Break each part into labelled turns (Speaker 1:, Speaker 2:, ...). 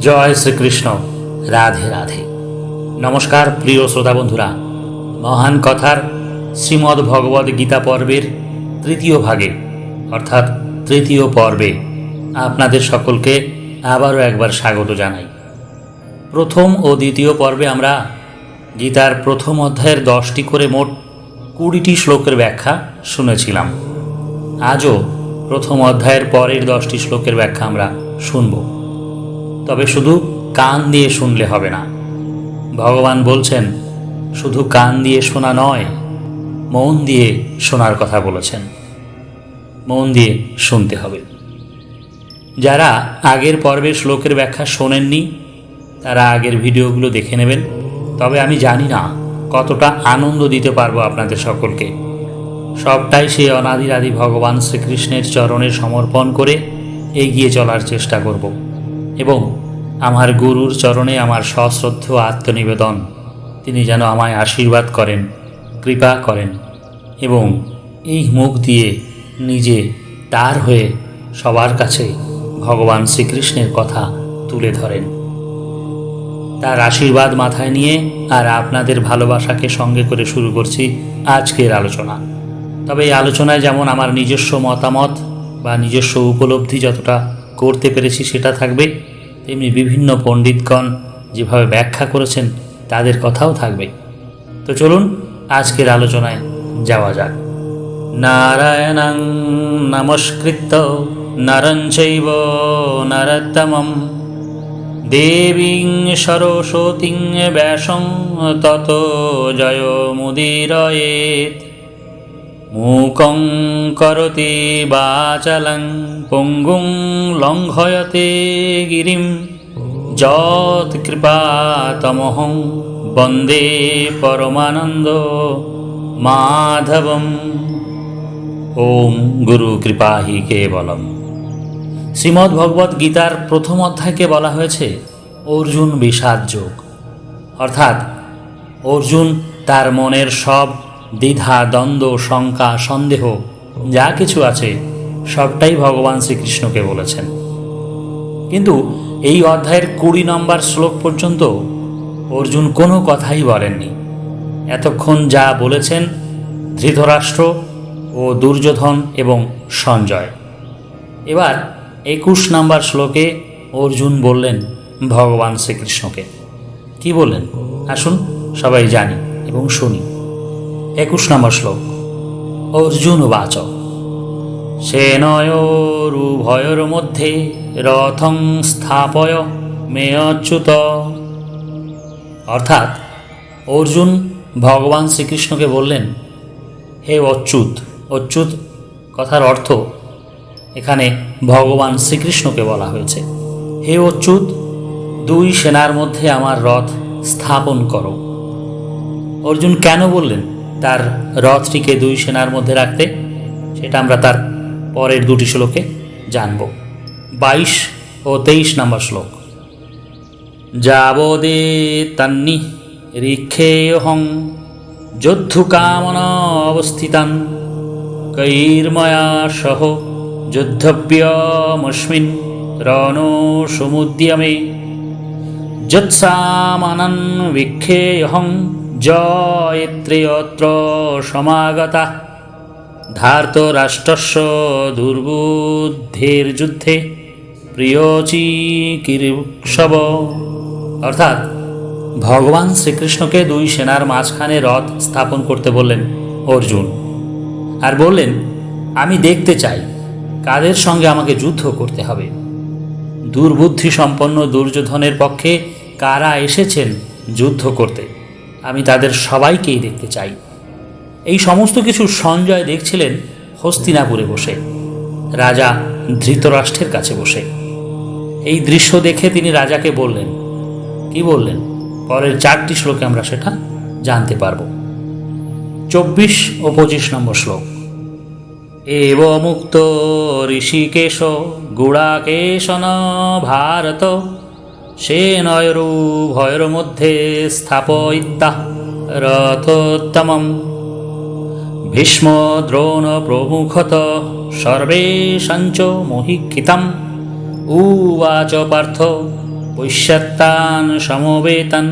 Speaker 1: জয় শ্রীকৃষ্ণ। রাধে রাধে। নমস্কার প্রিয় শ্রোতা বন্ধুরা। মহান কথার শ্রীমদ্ ভগবদ গীতা পর্বের তৃতীয় ভাগে, অর্থাৎ তৃতীয় পর্বে, আপনাদের সকলকে আবারও একবার স্বাগত জানাই। প্রথম ও দ্বিতীয় পর্বে আমরা গীতার প্রথম অধ্যায়ের দশটি করে মোট কুড়িটি শ্লোকের ব্যাখ্যা শুনেছিলাম। আজও প্রথম অধ্যায়ের পরের দশটি শ্লোকের ব্যাখ্যা আমরা শুনব। তবে শুধু কান দিয়ে শুনলে হবে না। ভগবান বলছেন, শুধু কান দিয়ে শোনা নয়, মন দিয়ে শোনার কথা বলেছেন। মন দিয়ে শুনতে হবে। যারা আগের পর্বের শ্লোকের ব্যাখ্যা শোনেননি, তারা আগের ভিডিওগুলো দেখে নেবেন। তবে আমি জানি না কতটা আনন্দ দিতে পারব আপনাদের সকলকে। সবটাই সেই অনাদির আদি ভগবান শ্রীকৃষ্ণের চরণে সমর্পণ করে এগিয়ে চলার চেষ্টা করব এবং আমার গুরুর চরণে আমার সশ্রদ্ধ আত্মনিবেদন। তিনি যেন আমায় আশীর্বাদ করেন, কৃপা করেন এবং এই মুখ দিয়ে নিজে তার হয়ে সবার কাছে ভগবান শ্রীকৃষ্ণের কথা তুলে ধরেন। তার আশীর্বাদ মাথায় নিয়ে আর আপনাদের ভালোবাসাকে সঙ্গে করে শুরু করছি আজকের আলোচনা। তবে এই আলোচনায় যেমন আমার নিজস্ব মতামত বা নিজস্ব উপলব্ধি যতটা করতে পেরেছি সেটা থাকবে তেমনি বিভিন্ন পণ্ডিতগণ যেভাবে ব্যাখ্যা করেছেন, তাদের কথাও থাকবে। তো চলুন আজকের আলোচনায় যাওয়া যাক। নারায়ণং নমস্কৃত নরঞ্চৈব নরোত্তমম দেবীং সরস্বতীং ব্যাসং তত জয় মুদিরয়েত মূকং করতি বাচালং পঙ্গুং লঙ্ঘয়তে গিরিম যৎ কৃপাতমহং বন্দে পরমানন্দ মাধবম ওম গুরু কৃপাহি কেবলম শ্রীমদ্ ভগবত গীতার প্রথম অধ্যায়কে বলা হয়েছে, অর্জুন বিষাদ যোগ। অর্থাৎ, অর্জুন তার মনের সব দ্বিধা, দ্বন্দ্ব, শঙ্কা, সন্দেহ, যা কিছু আছে, সবটাই ভগবান শ্রীকৃষ্ণকে বলেছেন। কিন্তু এই অধ্যায়ের কুড়ি নম্বর শ্লোক পর্যন্ত অর্জুন কোনো কথাই বলেননি। এতক্ষণ যা বলেছেন ধৃতরাষ্ট্র ও দুর্যোধন এবং সঞ্জয়। এবার একুশ নম্বর শ্লোকে অর্জুন বললেন ভগবান শ্রীকৃষ্ণকে। কি বললেন? আসুন সবাই জানি এবং শুনি। একুশ নম্বর শ্লোক। অর্জুন বাচ সেনয়োরুভয়োর মধ্যে রথং স্থাপয় মে অচ্যুত অর্থাৎ অর্জুন ভগবান শ্রীকৃষ্ণকে বললেন, হে অচ্যুত অচ্যুত কথার অর্থ এখানে ভগবান শ্রীকৃষ্ণকে বলা হয়েছে। হে অচ্যুত, দুই সেনার মধ্যে আমার রথ স্থাপন করো। অর্জুন কেন বললেন তার রথটিকে দুই সেনার মধ্যে রাখতে, সেটা আমরা তার পরের দুটি শ্লোকে জানব। বাইশ ও তেইশ নম্বর শ্লোক। যাবদে তন্নি রিক্ষেহং যোদ্ধুকামন অবস্থিতান, কৈর্ময়া সহ যুদ্ধব্যমস্মিন রণো সমুদ্যমে। যৎসামানন জয়ত্রেয়ত্র সমাগতা। ধার্তরাষ্ট্রস্য দুর্বুদ্ধের যুদ্ধে প্রিয়চিকিৎসব অর্থাৎ, ভগবান শ্রীকৃষ্ণকে দুই সেনার মাঝখানে রথ স্থাপন করতে বললেন অর্জুন। আর বললেন, আমি দেখতে চাই, কাদের সঙ্গে আমাকে যুদ্ধ করতে হবে? দুর্বুদ্ধি সম্পন্ন দুর্যোধনের পক্ষে কারা এসেছেন যুদ্ধ করতে? আমি তাদের সবাইকেই দেখতে চাই। এই সমস্ত কিছু সঞ্জয় দেখছিলেন হস্তিনাপুরে বসে। রাজা ধৃতরাষ্ট্রের কাছে বসে। এই দৃশ্য দেখে তিনি রাজাকে বললেন, কি বললেন? পরের চারটি শ্লোকে আমরা সেটা জানতে পারব। চব্বিশ ও পঁচিশ নম্বর শ্লোক। এব মুক্ত ঋষিকেশ গুড়াকেশন ভারত সে নয়রু ভয়ের মধ্যে স্থাপয়িতা রথোত্তমম। ভীষ্ম দ্রোণ প্রমুখত সর্বেশাঞ্চ মোহিক্ষিতম। উবাচ পার্থ পৈশ্যাত্তান সমবেতান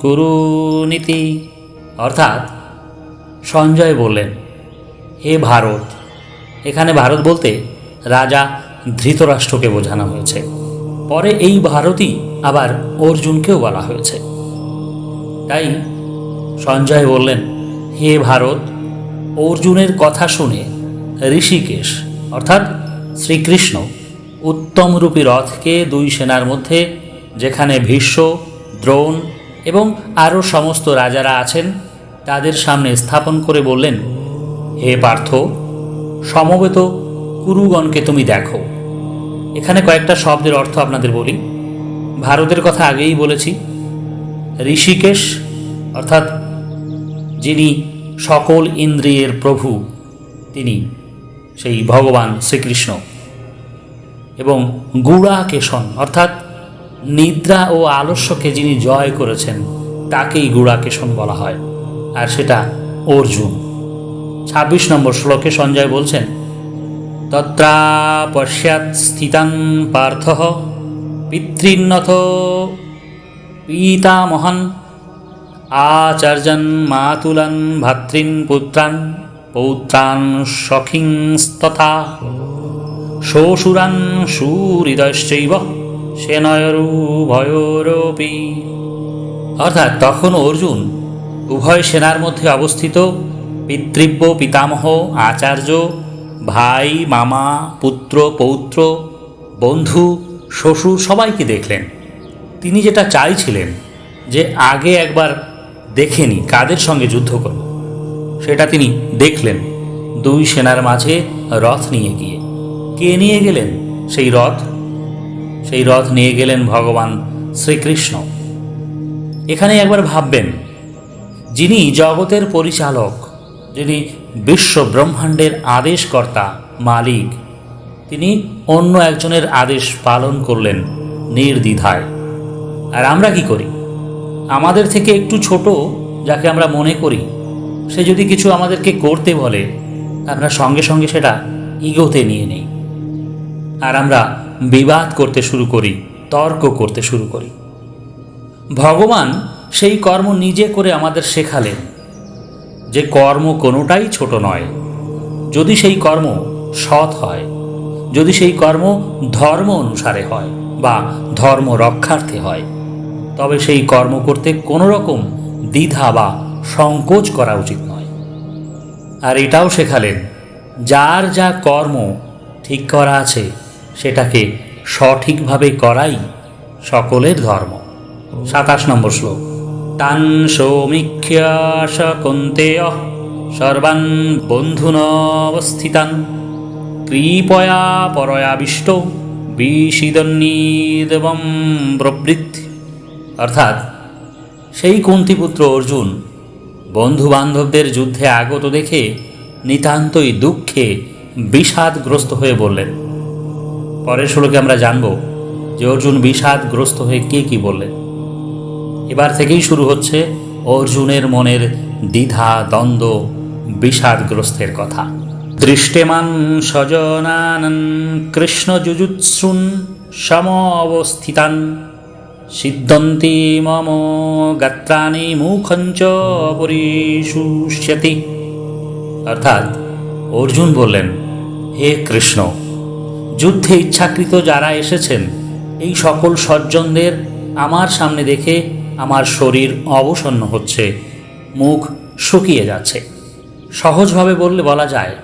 Speaker 1: কুরুনীতি। অর্থাৎ সঞ্জয় বললেন, হে ভারত, এখানে ভারত বলতে রাজা ধৃতরাষ্ট্রকে বোঝানো হয়েছে। পরে এই ভারতই আবার অর্জুনকেও বলা হয়েছে। তাই সঞ্জয় বললেন, হে ভারত, অর্জুনের কথা শুনে ঋষিকেশ, অর্থাৎ শ্রীকৃষ্ণ, উত্তমরূপী রথকে দুই সেনার মধ্যে, যেখানে ভীষ্ম, দ্রোণ এবং আরও সমস্ত রাজারা আছেন, তাদের সামনে স্থাপন করে বললেন, হে পার্থ, সমবেত কুরুগণকে তুমি দেখো। এখানে কয়েকটা শব্দের অর্থ আপনাদের বলি। ভারতের কথা আগেই বলেছি। ঋষিকেশ, অর্থাৎ যিনি সকল ইন্দ্রিয়ের প্রভু, তিনি সেই ভগবান শ্রীকৃষ্ণ। এবং গুড়াকেশন, অর্থাৎ নিদ্রা ও আলস্যকে যিনি জয় করেছেন, তাকেই গুড়াকেশন বলা হয়। আর সেটা অর্জুন। ছাব্বিশ নম্বর শ্লোকে সঞ্জয় বলছেন তত্রা পশ্চাৎ স্থিতান পার্থ পিতৃন্নথ পিতামহান আচার্যন মাতুলান ভাতৃন পুত্রান পৌত্রান সখিংস্তথা শ্বশুরান সুহৃদয়শ্চৈব সেনয়রুভয়োরপি। অর্থাৎ তখন অর্জুন উভয় সেনার মধ্যে অবস্থিত পিতৃব্য, পিতামহ, আচার্য ভাই, মামা, পুত্র, পৌত্র, বন্ধু, শ্বশুর সবাইকে দেখলেন। তিনি যেটা চাইছিলেন যে আগে একবার দেখেনি কাদের সঙ্গে যুদ্ধ করব। সেটা তিনি দেখলেন দুই সেনার মাঝে রথ নিয়ে গিয়ে। কে নিয়ে গেলেন সেই রথ? সেই রথ নিয়ে গেলেন ভগবান শ্রীকৃষ্ণ। এখানে একবার ভাববেন, যিনি জগতের পরিচালক, যিনি বিশ্ব ব্রহ্মাণ্ডের আদেশকর্তা মালিক। তিনি অন্য একজনের আদেশ পালন করলেন নির্দ্বিধায়। আর আমরা কি করি? আমাদের থেকে একটু ছোট যাকে আমরা মনে করি, সে যদি কিছু আমাদেরকে করতে বলে, আমরা সঙ্গে সঙ্গে সেটা ইগোতে নিয়ে নেই। আর আমরা বিবাদ করতে শুরু করি, তর্ক করতে শুরু করি। ভগবান সেই কর্ম নিজে করে আমাদের শেখালেন। যে কর্ম কোনোটাই ছোট নয়। যদি সেই কর্ম সৎ হয়, যদি সেই কর্ম ধর্ম অনুসারে হয় বা ধর্ম রক্ষার্থে হয়, তবে সেই কর্ম করতে কোনো রকম দ্বিধা বা সংকোচ করা উচিত নয়। আর এটাও শেখালেন, যার যা কর্ম ঠিক করা আছে, সেটাকে সঠিকভাবে করাই সকলের ধর্ম। সাতাশ নম্বর শ্লোক। তান সৌমিক্ষ্যাস কন্তেয় সর্বান বন্ধুনবস্থিতান। কৃপয়া পরয়াবিষ্ট বিষিদন্নিদেবম প্রবৃত্তি অর্থাৎ সেই কুন্তিপুত্র অর্জুন বন্ধু বান্ধবদের যুদ্ধে আগত দেখে নিতান্তই দুঃখে বিষাদগ্রস্ত হয়ে বললেন, পরের শ্লোকে আমরা জানব যে অর্জুন বিষাদগ্রস্ত হয়ে কে কি বললেন? এবার থেকেই শুরু হচ্ছে অর্জুনের মনের দ্বিধা, দ্বন্দ্ব, বিষাদগ্রস্তের কথা। দৃষ্টেমান স্বজনানন কৃষ্ণ যুজুৎসুন সম অবস্থিতান সিদ্ধন্তি মম গাত্রাণি মুখঞ্চ পরিশুষ্যতি। অর্থাৎ অর্জুন বললেন, হে কৃষ্ণ, যুদ্ধে ইচ্ছাকৃত যারা এসেছেন, এই সকল সজ্জনদের আমার সামনে দেখে আমার শরীর অবসন্ন হচ্ছে, মুখ শুকিয়ে যাচ্ছে। সহজভাবে বললে বলা যায়,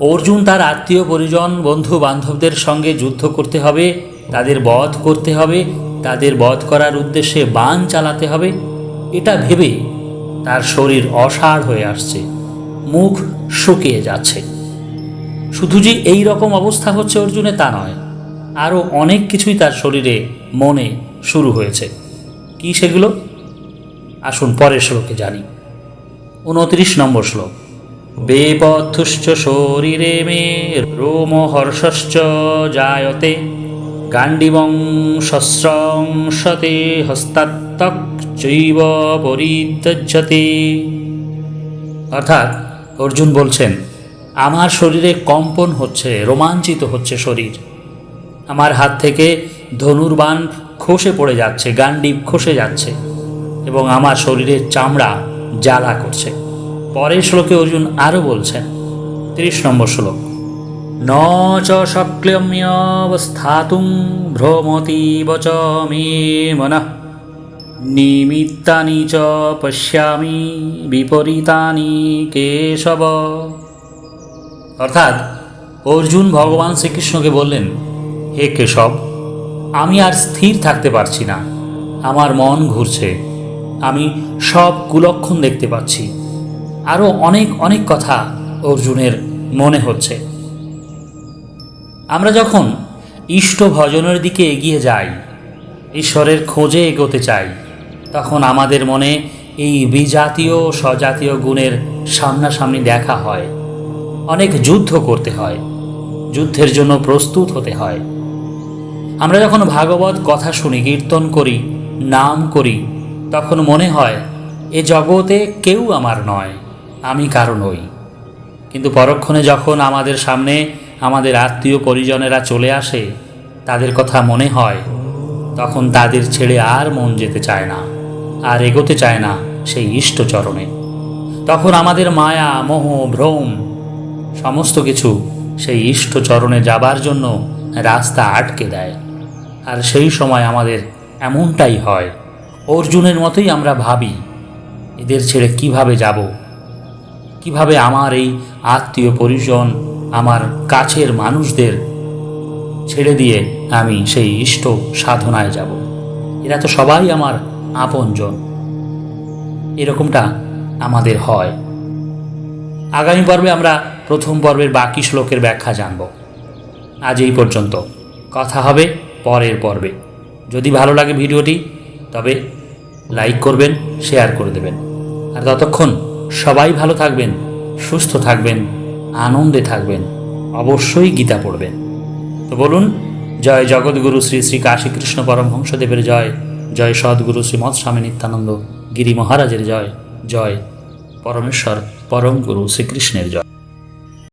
Speaker 1: অর্জুন তার আত্মীয়, পরিজন, বন্ধু, বান্ধবদের সঙ্গে যুদ্ধ করতে হবে, তাদের বধ করতে হবে, তাদের বধ করার উদ্দেশ্যে বান চালাতে হবে। এটা ভেবে তার শরীর অসাড় হয়ে আসছে, মুখ শুকিয়ে যাচ্ছে। শুধু যে এই রকম অবস্থা হচ্ছে অর্জুনে তা নয়, আরও অনেক কিছুই তার শরীরে মনে শুরু হয়েছে। কি সেগুলো? আসুন পরের শ্লোকে জানি। উনত্রিশ নম্বর শ্লোক। বেপথুশ্চ শরীরে মে রোমহর্ষশ্চ জায়তে গান্ডিবং শস্রংসতে হস্তাত্তক চৈব পরিত্যজ্যতে। অর্থাৎ অর্জুন বলছেন, আমার শরীরে কম্পন হচ্ছে, রোমাঞ্চিত হচ্ছে শরীর। আমার হাত থেকে ধনুর্বাণ খসে পড়ে যাচ্ছে, গান্ডিব খসে যাচ্ছে এবং আমার শরীরের চামড়া জ্বালা করছে। পরের শ্লোকে অর্জুন আরও বলছেন, তিরিশ নম্বর শ্লোক ন চ শক্যম্যবস্থাতুং ভ্রমতীব চ মে মনঃ, নিমিত্তানি চ পশ্যামি বিপরীতানি কেশব। অর্থাৎ অর্জুন ভগবান শ্রীকৃষ্ণকে বললেন, হে কেশব আমি আর স্থির থাকতে পারছি না। আমার মন ঘুরছে। আমি সব কুলক্ষণ দেখতে পাচ্ছি। আরও অনেক অনেক কথা অর্জুনের মনে হচ্ছে। আমরা যখন ইষ্ট ভজনের দিকে এগিয়ে যাই, ঈশ্বরের খোঁজে এগোতে চাই, তখন আমাদের মনে এই বিজাতীয়, স্বজাতীয় গুণের সামনাসামনি দেখা হয়। অনেক যুদ্ধ করতে হয়। যুদ্ধের জন্য প্রস্তুত হতে হয়। আমরা যখন ভাগবত কথা শুনি, কীর্তন করি, নাম করি, তখন মনে হয়, এ জগতে কেউ আমার নয়, আমি কারণ নই। কিন্তু পরক্ষণে যখন আমাদের সামনে আমাদের আত্মীয় পরিজনেরা চলে আসে, তাদের কথা মনে হয়, তখন তাদের ছেড়ে আর মন যেতে চায় না, আর এগোতে চায় না সেই ইষ্টচরণে তখন আমাদের মায়া, মোহ, ভ্রম, সমস্ত কিছু সেই ইষ্টচরণে যাবার জন্য রাস্তা আটকে দেয়। আর সেই সময় আমাদের এমনটাই হয়। অর্জুনের মতোই আমরা ভাবি, এদের ছেড়ে কীভাবে যাব? কীভাবে আমার এই আত্মীয় পরিজন, আমার কাছের মানুষদের ছেড়ে দিয়ে আমি সেই ইষ্ট সাধনায় যাব? এরা তো সবাই আমার আপনজন। এরকমটা আমাদের হয়। আগামী পর্বে আমরা প্রথম পর্বের বাকি শ্লোকের ব্যাখ্যা জানব। আজ এই পর্যন্ত। কথা হবে পরের পর্বে। যদি ভালো লাগে ভিডিওটি, তবে লাইক করবেন, শেয়ার করে দেবেন। আর ততক্ষণ সবাই ভালো থাকবেন, সুস্থ থাকবেন, আনন্দে থাকবেন, অবশ্যই গীতা পড়বেন। তো বলুন, জয় জগৎগুরু শ্রী শ্রী কাশী কৃষ্ণ পরমহংসদেবের জয় জয় সদ্গুরু শ্রীমৎ স্বামী নিত্যানন্দ গিরি মহারাজের জয় জয় পরমেশ্বর পরম গুরু শ্রীকৃষ্ণের জয়।